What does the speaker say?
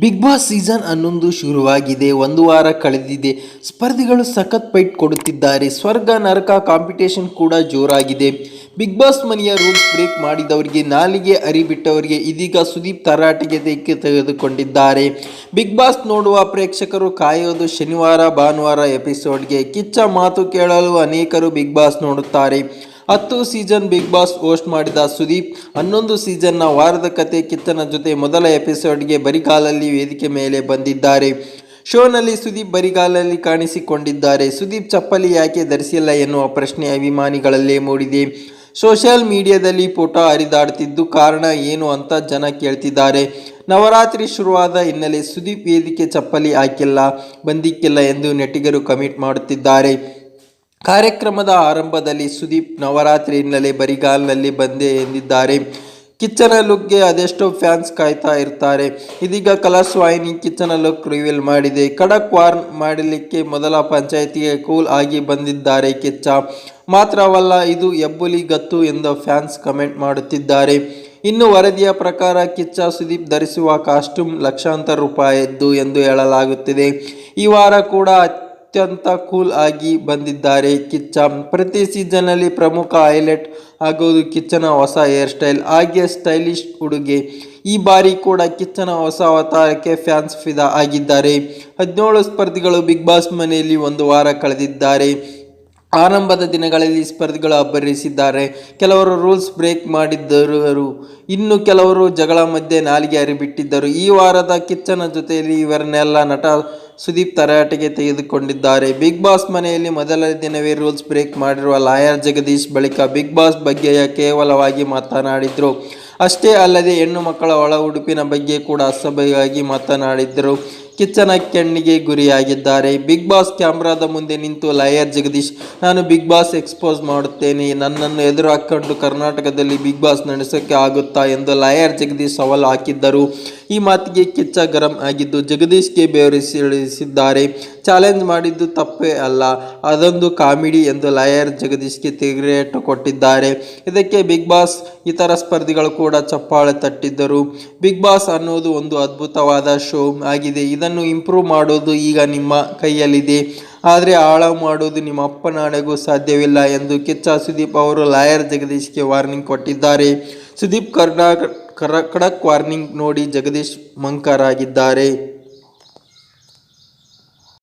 Big boss season ಹನ್ನೊಂದು ಶುರುವಾಗಿದೆ. ಒಂದು ವಾರ ಕಳೆದಿದೆ. ಸ್ಪರ್ಧಿಗಳು ಸಖತ್ ಫೈಟ್ ಕೊಡುತ್ತಿದ್ದಾರೆ. ಸ್ವರ್ಗ, ನರಕ ಕಾಂಪಿಟೇಷನ್ ಕೂಡ ಜೋರಾಗಿದೆ. ಬಿಗ್ ಬಾಸ್ ಮನೆಯ ರೂಲ್ಸ್ ಬ್ರೇಕ್ ಮಾಡಿದವರಿಗೆ ನಾಲಿಗೆ ಅರಿಬಿಟ್ಟವರಿಗೆ ಇದೀಗ ಸುದೀಪ್ ತರಾಟೆಗೆ ತೆಕ್ಕೆ ತೆಗೆದುಕೊಂಡಿದ್ದಾರೆ. ಬಿಗ್ ಬಾಸ್ ನೋಡುವ ಪ್ರೇಕ್ಷಕರು ಕಾಯೋದು ಶನಿವಾರ, ಭಾನುವಾರ ಎಪಿಸೋಡ್ಗೆ ಕಿಚ್ಚ ಮಾತು ಕೇಳಲು ಅನೇಕರು ಬಿಗ್ ಬಾಸ್ ನೋಡುತ್ತಾರೆ. ಹತ್ತು ಸೀಸನ್ ಬಿಗ್ ಬಾಸ್ ಹೋಸ್ಟ್ ಮಾಡಿದ ಸುದೀಪ್, ಹನ್ನೊಂದು ಸೀಸನ್ನ ವಾರದ ಕತೆ ಕಿತ್ತನ ಜೊತೆ ಮೊದಲ ಎಪಿಸೋಡ್ಗೆ ಬರಿಗಾಲಲ್ಲಿ ವೇದಿಕೆ ಮೇಲೆ ಬಂದಿದ್ದಾರೆ. ಶೋನಲ್ಲಿ ಸುದೀಪ್ ಬರಿಗಾಲಲ್ಲಿ ಕಾಣಿಸಿಕೊಂಡಿದ್ದಾರೆ. ಸುದೀಪ್ ಚಪ್ಪಲಿ ಯಾಕೆ ಧರಿಸಿಲ್ಲ ಎನ್ನುವ ಪ್ರಶ್ನೆ ಅಭಿಮಾನಿಗಳಲ್ಲೇ ಮೂಡಿದೆ. ಸೋಷಿಯಲ್ ಮೀಡಿಯಾದಲ್ಲಿ ಫೋಟೋ ಹರಿದಾಡ್ತಿದ್ದು ಕಾರಣ ಏನು ಅಂತ ಜನ ಕೇಳ್ತಿದ್ದಾರೆ. ನವರಾತ್ರಿ ಶುರುವಾದ ಹಿನ್ನೆಲೆ ಸುದೀಪ್ ವೇದಿಕೆ ಚಪ್ಪಲಿ ಹಾಕಿಲ್ಲ, ಬಂದಿಕ್ಕಿಲ್ಲ ಎಂದು ನೆಟ್ಟಿಗರು ಕಮೆಂಟ್ ಮಾಡುತ್ತಿದ್ದಾರೆ. ಕಾರ್ಯಕ್ರಮದ ಆರಂಭದಲ್ಲಿ ಸುದೀಪ್ ನವರಾತ್ರಿ ಹಿನ್ನೆಲೆ ಬರಿಗಾಲ್ನಲ್ಲಿ ಬಂದೆ ಎಂದಿದ್ದಾರೆ. ಕಿಚ್ಚನ ಲುಕ್ಗೆ ಅದೆಷ್ಟೋ ಫ್ಯಾನ್ಸ್ ಕಾಯ್ತಾ ಇರ್ತಾರೆ. ಇದೀಗ ಕಲರ್ಸ್ ವಾಹಿನಿ ಕಿಚ್ಚನ ಲುಕ್ ರಿವೀಲ್ ಮಾಡಿದೆ. ಖಡಕ್ ವಾರ್ನ್ ಮಾಡಲಿಕ್ಕೆ ಮೊದಲ ಪಂಚಾಯಿತಿಗೆ ಕೂಲ್ ಆಗಿ ಬಂದಿದ್ದಾರೆ ಕಿಚ್ಚ. ಮಾತ್ರವಲ್ಲ, ಇದು ಎಬ್ಬುಲಿ ಗತ್ತು ಎಂದು ಫ್ಯಾನ್ಸ್ ಕಮೆಂಟ್ ಮಾಡುತ್ತಿದ್ದಾರೆ. ಇನ್ನು ವರದಿಯ ಪ್ರಕಾರ ಕಿಚ್ಚ ಸುದೀಪ್ ಧರಿಸುವ ಕಾಸ್ಟ್ಯೂಮ್ ಲಕ್ಷಾಂತರ ರೂಪಾಯಿದ್ದು ಎಂದು ಹೇಳಲಾಗುತ್ತಿದೆ. ಈ ವಾರ ಕೂಡ ಅತ್ಯಂತ ಕೂಲ್ ಆಗಿ ಬಂದಿದ್ದಾರೆ. ಕಿಚ್ಚ ಪ್ರತಿ ಸೀಸನ್ನಲ್ಲಿ ಪ್ರಮುಖ ಹೈಲೈಟ್ ಆಗೋದು ಕಿಚ್ಚನ ಹೊಸ ಹೇರ್ ಸ್ಟೈಲ್ ಹಾಗೆ ಸ್ಟೈಲಿಶ್ ಉಡುಗೆ. ಈ ಬಾರಿ ಕೂಡ ಕಿಚ್ಚನ ಹೊಸ ಅವತಾರಕ್ಕೆ ಫ್ಯಾನ್ಸ್ ಫಿದಾ ಆಗಿದ್ದಾರೆ. ಹದಿನೇಳು ಸ್ಪರ್ಧಿಗಳು ಬಿಗ್ ಬಾಸ್ ಮನೆಯಲ್ಲಿ ಒಂದು ವಾರ ಕಳೆದಿದ್ದಾರೆ. ಆರಂಭದ ದಿನಗಳಲ್ಲಿ ಸ್ಪರ್ಧಿಗಳು ಅಬ್ಬರಿಸಿದ್ದಾರೆ. ಕೆಲವರು ರೂಲ್ಸ್ ಬ್ರೇಕ್ ಮಾಡಿದ್ದರು. ಇನ್ನು ಕೆಲವರು ಜಗಳ ಮಧ್ಯೆ ನಾಲಿಗೆ ಹರಿಬಿಟ್ಟಿದ್ದರು. ಈ ವಾರದ ಕಿಚ್ಚನ ಜೊತೆಯಲ್ಲಿ ಇವರನ್ನೆಲ್ಲ ನಟ ಸುದೀಪ್ ತರಾಟೆಗೆ ತೆಗೆದುಕೊಂಡಿದ್ದಾರೆ. ಬಿಗ್ ಬಾಸ್ ಮನೆಯಲ್ಲಿ ಮೊದಲ ದಿನವೇ ರೂಲ್ಸ್ ಬ್ರೇಕ್ ಮಾಡಿರುವ ಲಾಯರ್ ಜಗದೀಶ್ ಬಳಿಕ ಬಿಗ್ ಬಾಸ್ ಬಗ್ಗೆಯ ಕೇವಲವಾಗಿ ಮಾತನಾಡಿದರು. ಅಷ್ಟೇ ಅಲ್ಲದೆ ಹೆಣ್ಣು ಮಕ್ಕಳ ಒಳ ಉಡುಪಿನ ಬಗ್ಗೆ ಕೂಡ ಅಸಭ್ಯವಾಗಿ ಮಾತನಾಡಿದ್ದರು ಕಿಚ್ಚನ ಕೆಣ್ಣಿಗೆ ಗುರಿಯಾಗಿದ್ದಾರೆ. ಬಿಗ್ ಬಾಸ್ ಕ್ಯಾಮ್ರಾದ ಮುಂದೆ ನಿಂತು ಲಾಯರ್ ಜಗದೀಶ್, ನಾನು ಬಿಗ್ ಬಾಸ್ ಎಕ್ಸ್ಪೋಸ್ ಮಾಡುತ್ತೇನೆ. ನನ್ನನ್ನು ಎದುರು ಹಾಕೊಂಡು ಕರ್ನಾಟಕದಲ್ಲಿ ಬಿಗ್ ಬಾಸ್ ನಡೆಸೋಕ್ಕೆ ಆಗುತ್ತಾ? ಎಂದು ಲಾಯರ್ ಜಗದೀಶ್ ಸವಾಲು ಹಾಕಿದ್ದರು. ಈ ಮಾತಿಗೆ ಕಿಚ್ಚ ಗರಂ ಆಗಿದ್ದು, ಜಗದೀಶ್ಗೆ ಬೆವರಿಸಿಳಿಸಿದ್ದಾರೆ ಚಾಲೆಂಜ್ ಮಾಡಿದ್ದು ತಪ್ಪೇ ಅಲ್ಲ. ಅದೊಂದು ಕಾಮಿಡಿ ಎಂದು ಲಾಯರ್ ಜಗದೀಶ್ಗೆ ತಿರುಗೇಟು ಕೊಟ್ಟಿದ್ದಾರೆ. ಇದಕ್ಕೆ ಬಿಗ್ ಬಾಸ್ ಇತರ ಸ್ಪರ್ಧಿಗಳು ಕೂಡ ಚಪ್ಪಾಳೆ ತಟ್ಟಿದ್ದರು. ಬಿಗ್ ಬಾಸ್ ಅನ್ನೋದು ಒಂದು ಅದ್ಭುತವಾದ ಶೋ ಆಗಿದೆ. ಇದನ್ನು ಇಂಪ್ರೂವ್ ಮಾಡೋದು ಈಗ ನಿಮ್ಮ ಕೈಯಲ್ಲಿದೆ. ಆದರೆ ಆಳ ಮಾಡೋದು ನಿಮ್ಮ ಅಪ್ಪನಾಣೆಗೂ ಸಾಧ್ಯವಿಲ್ಲ ಎಂದು ಕಿಚ್ಚ ಸುದೀಪ್ ಅವರು ಲಾಯರ್ ಜಗದೀಶ್ಗೆ ವಾರ್ನಿಂಗ್ ಕೊಟ್ಟಿದ್ದಾರೆ. ಸುದೀಪ್ ಕರ್ನಾಟಕ ಕಡಕ್ ವಾರ್ನಿಂಗ್ ನೋಡಿ ಜಗದೀಶ್ ಮಂಕರಾಗಿದ್ದಾರೆ.